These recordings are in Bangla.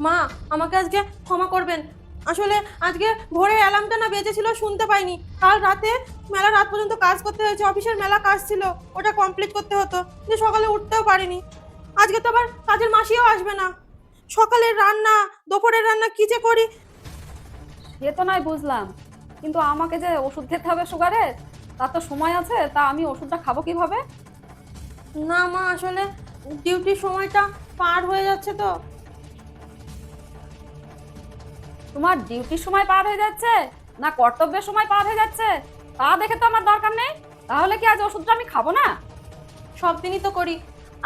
মা আমাকে আজকে ক্ষমা করবেন। আসলে আজকে ভোরে অ্যালার্মটা না বেজেছিল শুনতে পাইনি। কাল রাতে মেলা রাত পর্যন্ত কাজ করতে হয়েছে অফিসের মেলা কাজ ছিল ওটা কমপ্লিট করতে হতো। যে সকালে উঠতেও পারিনি। আজকে তো আবার কাজের মাসিও আসবে না। সকালের রান্না দুপুরের রান্না কি যে করি? সে তো নয় বুঝলাম। কিন্তু আমাকে যে ওষুধ খেতে হবে সুগারের তার তো সময় আছে তা আমি ওষুধটা খাব কীভাবে? না মা আসলে ডিউটির সময়টা পার হয়ে যাচ্ছে তো। তোমার ডিউটির সময় পার হয়ে যাচ্ছে না কর্তব্যের সময় পার হয়ে যাচ্ছে? তা দেখে তো আমার দরকার নেই। তাহলে কি আজ ওষুধটা আমি খাব না? সব দিনই তো করি।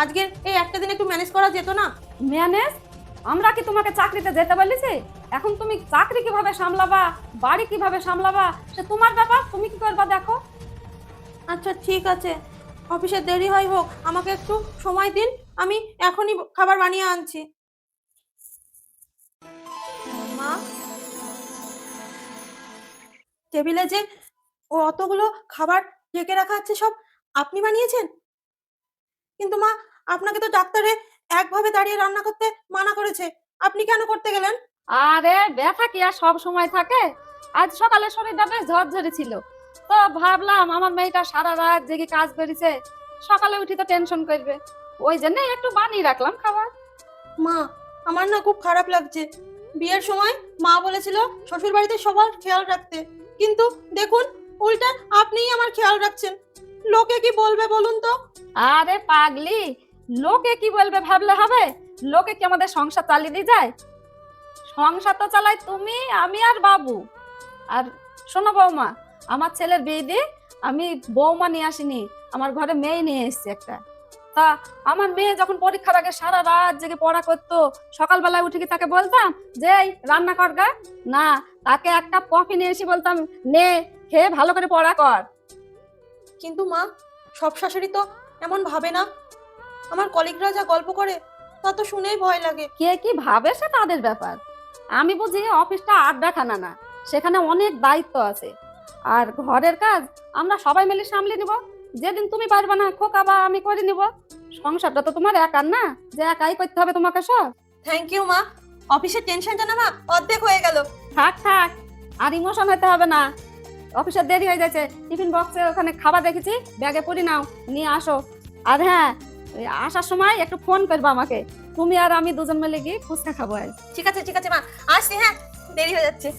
আজকের এই একটা দিন একটু ম্যানেজ করা যেত না। ম্যানেজ আমরা কি তোমাকে চাকরিতে যেতে বলেছি? এখন তুমি চাকরি কীভাবে সামলাবা? বাড়ি কীভাবে সামলাবা? সে তোমার ব্যাপার তুমি কি করবা দেখো। আচ্ছা ঠিক আছে। অফিসে দেরি হয় হোক আমাকে একটু সময় দিন। আমি এখনই খাবার বানিয়ে আনছি। টেবিলে যে ও অতগুলো খাবার ঢেকে রাখা আছে সব আপনি বানিয়েছেন? কিন্তু মা আপনাকে তো ডাক্তারে একভাবে দাঁড়িয়ে রান্না করতে মানা করেছে। আপনি কেন করতে গেলেন? আরে ব্যথা কি আর সব সময় থাকে? আজ সকালে শরীরটা বেশ ঝরঝরে ছিল। তো ভাবলাম আমার মেয়েটা সারা রাত জেগে কাজ করেছে সকালে উঠি তো টেনশন করবে। ওই জন্য একটু বানিয়ে রাখলাম খাবার। মা আমার না খুব খারাপ লাগছে। বিয়ের সময় মা বলেছিল শ্বশুর বাড়িতে সবার খেয়াল রাখতে। কিন্তু দেখুন, উল্টা আপনিই আমার খেয়াল রাখছেন। লোকে কি বলবে বলুন তো? আরে পাগলি, লোকে কি বলবে ভাবলে হবে? লোকে কি আমাদের সংসার চালিয়ে দিয়ে যায়? সংসার তো চালাই তুমি, আমি আর বাবু। আর শোনো বৌমা, আমার ছেলের বিয়ে দিয়ে আমি বৌমা নিয়ে আসিনি, আমার ঘরে মেয়ে নিয়ে এসেছি একটা। তা আমার মেয়ে যখন পরীক্ষার আগে সারা রাত জেগে পড়া করতো সকালবেলায় উঠে কি তাকে বলতাম যে রান্না কর গা? না তাকে এক কাপ কফি নিয়ে এসে বলতাম নে খেয়ে ভালো করে পড়া কর। কিন্তু মা সব শাশুড়ি তো এমন ভাবে না। আমার কলিগরা যা গল্প করে তা তো শুনেই ভয় লাগে। কে কি ভাবে সে তাদের ব্যাপার? আমি বুঝি অফিসটা আড্ডাখানা না সেখানে অনেক দায়িত্ব আছে। আর ঘরের কাজ আমরা সবাই মিলে সামলে নিব। যেদিন তুমি পারবে না খোকা বা আমি করে নিব। সংসারটা তো তোমার একার না যে একাই করতে হবে তোমাকে সব। থ্যাংক ইউ মা। অফিসের টেনশনটা না মা? অর্ধেক হয়ে গেল। থাক থাক আর ইমোশন হতে হবে না। অফিসের দেরি হয়ে যাচ্ছে টিফিন বক্সে ওখানে খাবার রেখেছি ব্যাগে পরি নাও নিয়ে আসো। আর হ্যাঁ ওই আসার সময় একটু ফোন করবে আমাকে। তুমি আর আমি দুজন মিলে গিয়ে ফুচকা খাব আজ। ঠিক আছে ঠিক আছে মা। আসছি হ্যাঁ। দেরি হয়ে যাচ্ছে।